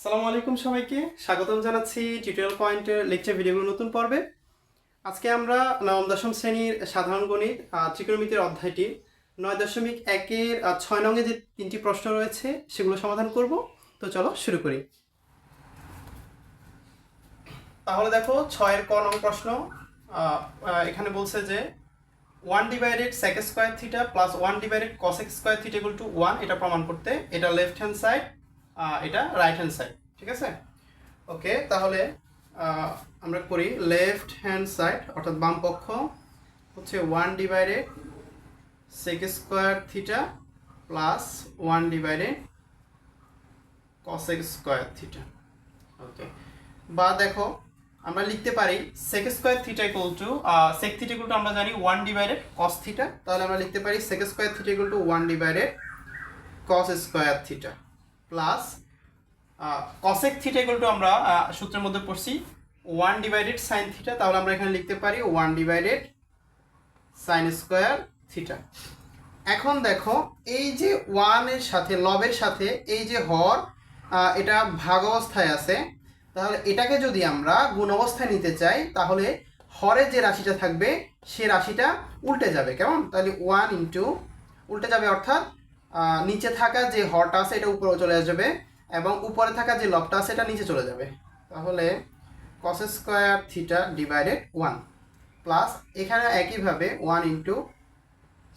আসসালামু আলাইকুম সবাইকে। স্বাগতম জানাচ্ছি টিউটোরিয়াল পয়েন্টের লেকচার ভিডিওগুলো নতুন পর্বে। আজকে আমরা নবম, দশম শ্রেণির সাধারণ গণিত ত্রিকোণমিতির অধ্যায়টি, নয় দশমিক একের ছয় নঙে যে তিনটি প্রশ্ন রয়েছে, সেগুলো সমাধান করব। তো চলো শুরু করি। তাহলে দেখো, ছয়ের ক নং প্রশ্ন এখানে বলছে যে one divided sec square theta plus one divided cosec square theta equal to one এটা প্রমাণ করতে। এটা লেফট হ্যান্ড সাইড এটা রাইট হ্যান্ড সাইড ঠিক আছে? ওকে তাহলে আমরা করি লেফট হ্যান্ড সাইড অর্থাৎ বাম পক্ষ, হচ্ছে one divided sec square theta plus one divided cosec square theta okay বা দেখো, আমরা লিখতে পারি sec square theta equal to sec theta equal to আমরা জানি ওয়ান ডিভাইডেড কস থিটা তাহলে আমরা লিখতে পারি sec square theta equal to one divided cos square theta plus cosec theta to আমরা সূত্রের মধ্যে পড়ছি ওয়ান ডিভাইডেড সাইন থিটা তাহলে আমরা এখানে লিখতে পারি one divided sine square theta এখন দেখো, এই যে ওয়ানের সাথে লবের সাথে এই যে হর এটা ভাগ অবস্থায় আছে, তাহলে এটাকে যদি আমরা গুণ অবস্থায় নিতে চাই, তাহলে হরের যে রাশিটা থাকবে, সে রাশিটা উল্টে যাবে, কেমন? তাহলে ওয়ান ইন্টু উল্টে যাবে অর্থাৎ নিচে থাকা যে হরটা আছে এটা উপরে চলে যাবে এবং উপরে থাকা যে লবটা আছে এটা নিচে চলে যাবে। তাহলে cos square theta divided one plus এখানে একইভাবে one into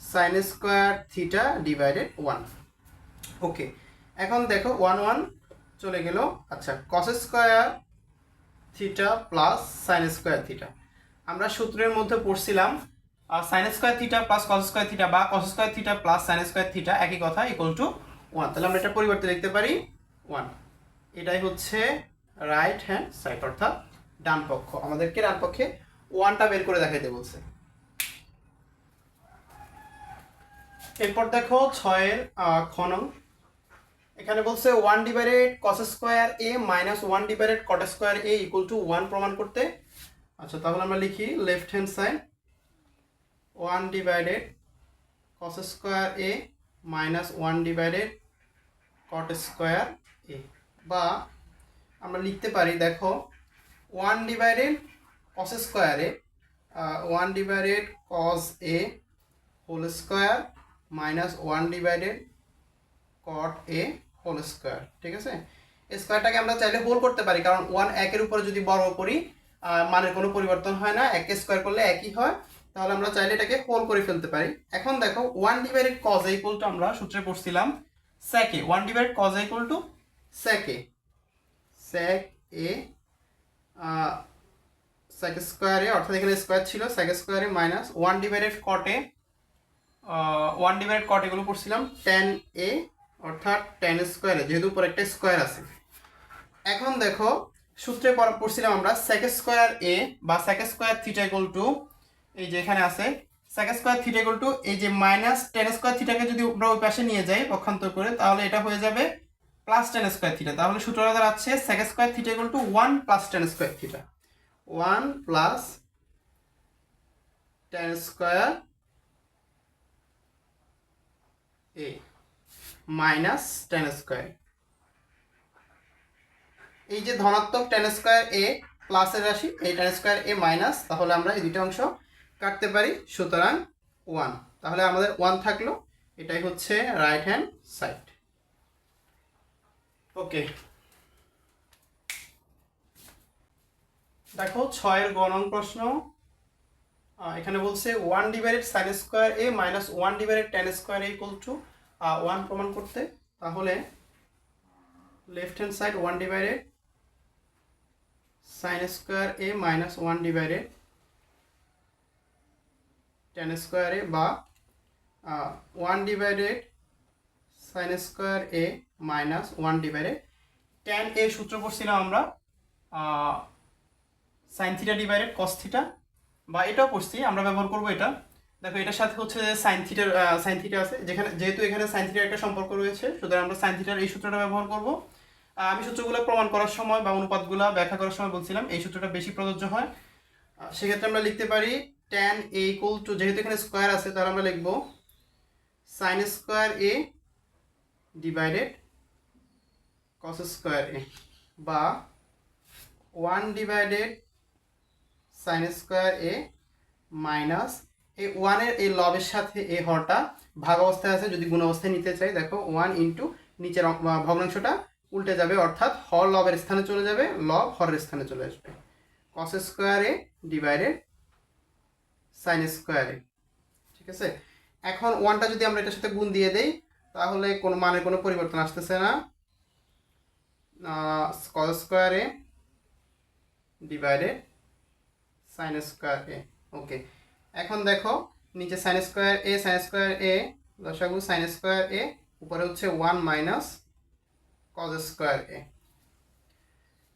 sine square theta divided one okay এখন দেখো ওয়ান ওয়ান চলে গেল। আচ্ছা cos square theta plus sine square theta আমরা সূত্রের মধ্যে পড়ছিলাম sine square theta plus cos square theta বা cos square theta plus sine square theta একই কথা ইকুয়াল টু ওয়ান তাহলে আমরা এটা পরিবর্তে লিখতে পারি ওয়ান এটাই হচ্ছে রাইট হ্যান্ড সাইড অর্থাৎ ডান পক্ষ। আমাদেরকে ডান পক্ষে ওয়ানটা বের করে দেখাইতে বলছে। এরপর দেখো ছয়ের আহ, খ নং। এখানে বলছে one divided cos square A minus one divided cot square A equal to one প্রমাণ করতে। আচ্ছা তাহলে আমরা লিখি left hand side one divided cos square A minus one divided cot square A বা আমরা লিখতে পারি, দেখো ওয়ান ডিভাইডেড কস স্কোয়ারে one divided cos A whole square minus one divided cot A whole square ঠিক আছে? স্কোয়ারটাকে আমরা চাইলে হোল করতে পারি, কারণ ওয়ান একের উপরে যদি বর্গ করি মানের কোনো পরিবর্তন হয় না, একে স্কোয়ার করলে একই হয় তাহলে আমরা চাইলে এটাকে হোল করে ফেলতে পারি। এখন দেখো one divided cos equal to আমরা সূত্রে পড়ছিলাম স্যাকে one divide cos equal to স্যাকে sec A sec স্কোয়ারে অর্থাৎ এখানে স্কোয়ার ছিল স্যাক স্কোয়ারে মাইনাস ওয়ান ডিভাইডেড কটে ওয়ান ডিভাইড কট এগুলো পড়ছিলাম টেন এ অর্থাৎ টেন স্কোয়ারে যেহেতু উপরে একটা স্কোয়ার আছে। এখন দেখো, সূত্রে পড়ছিলাম আমরা সেক স্কোয়ার এ বা sec square theta equal to এই যে এখানে আছে sec square theta equal to এই যে মাইনাস টেন স্কোয়ার থিটাকে যদি আমরা ওই পাশে নিয়ে যাই পক্ষান্তর করে, তাহলে এটা হয়ে যাবে প্লাস টেন স্কোয়ার থিটা তাহলে সূত্রটা দাঁড়াচ্ছে sec square theta equal to one plus tan square theta one plus tan square A minus tan square এই যে ধনাত্মক টেন স্কোয়ার এ প্লাসের রাশি, এই টেন স্কোয়ার এ মাইনাস তাহলে আমরা এই দুটো অংশ কাটতে পারি, সুতরাং ওয়ান তাহলে আমাদের ওয়ান থাকল, এটাই হচ্ছে রাইট হ্যান্ড সাইড ওকে দেখো, ছয়ের গণন প্রশ্ন। এখানে বলছে one divided sine square A minus one divided tan square A equal one প্রমাণ করতে। তাহলে left hand side one divided sine square A minus one divided tan square A বা one divided sine square A minus one divided tan এর সূত্র পড়ছিলাম আমরা sine theta divided কস বা এটাও পড়ছি, আমরা ব্যবহার করব এটা। দেখো, এটার সাথে হচ্ছে সাইন থিটার সাইন থিটা আছে, যেখানে, যেহেতু এখানে সাইন থিটার একটা সম্পর্ক রয়েছে, সুতরাং আমরা সাইন থিটার এই সূত্রটা ব্যবহার করব। আমি সূত্রগুলো প্রমাণ করার সময় বা অনুপাতগুলো ব্যাখ্যা করার সময় বলছিলাম, এই সূত্রটা বেশি প্রযোজ্য হয়। সেক্ষেত্রে আমরা লিখতে পারি ট্যান এ ইকুয়াল টু যেহেতু এখানে স্কোয়ার আছে, তাহলে আমরা লিখব sine square A divided cos square A বা one divided sine square A minus এই ওয়ানের এই লবের সাথে এই হরটা ভাগ অবস্থায় আছে, যদি গুণ অবস্থায় নিতে চাই, দেখো ওয়ান ইন্টু নিচের ভগ্নাংশটা উল্টে যাবে, অর্থাৎ হর লবের স্থানে চলে যাবে লব হরের স্থানে চলে আসবে। কস স্কোয়ারে ডিভাইডেড সাইন স্কোয়ারে ঠিক আছে? এখন ওয়ানটা যদি আমরা এটার সাথে গুণ দিয়ে দেই, তাহলে কোনো মানের কোনো পরিবর্তন আসতেছে না। কস স্কোয়ারে divided sine square A. Okay এখন দেখো, নিচে sine square A sine square A দশাগু sine square A, উপরে হচ্ছে one minus cos square A.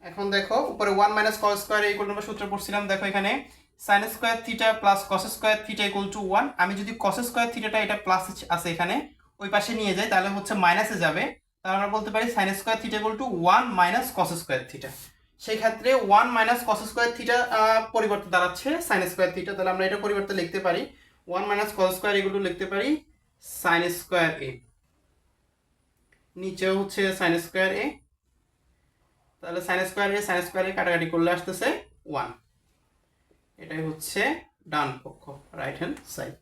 এখন দেখো, উপরে one minus cos square A আমরা সূত্র পড়ছিলাম, দেখো এখানে। Sine square theta plus cos square theta equal to one আমি যদি কস স্কোয়ার থিটাটা এটা প্লাস আছে এখানে, ওই পাশে নিয়ে যাই, তাহলে হচ্ছে মাইনাসে যাবে। তাহলে আমরা বলতে পারি sine square theta equal to one minus cos square theta সেই ক্ষেত্রে one minus cos square theta পরিবর্তে দাঁড়াচ্ছে সাইন স্কোয়ার থিটা তাহলে আমরা এটা পরিবর্তে লিখতে পারি। ওয়ান মাইনাস কস স্কোয়ার এগুলো লিখতে পারি সাইন স্কোয়ার এ নিচেও হচ্ছে সাইন স্কোয়ার এ তাহলে sine square A sine square A কাটাকাটি করলে আসতেছে ওয়ান এটাই হচ্ছে ডান পক্ষ রাইট হ্যান্ড সাইড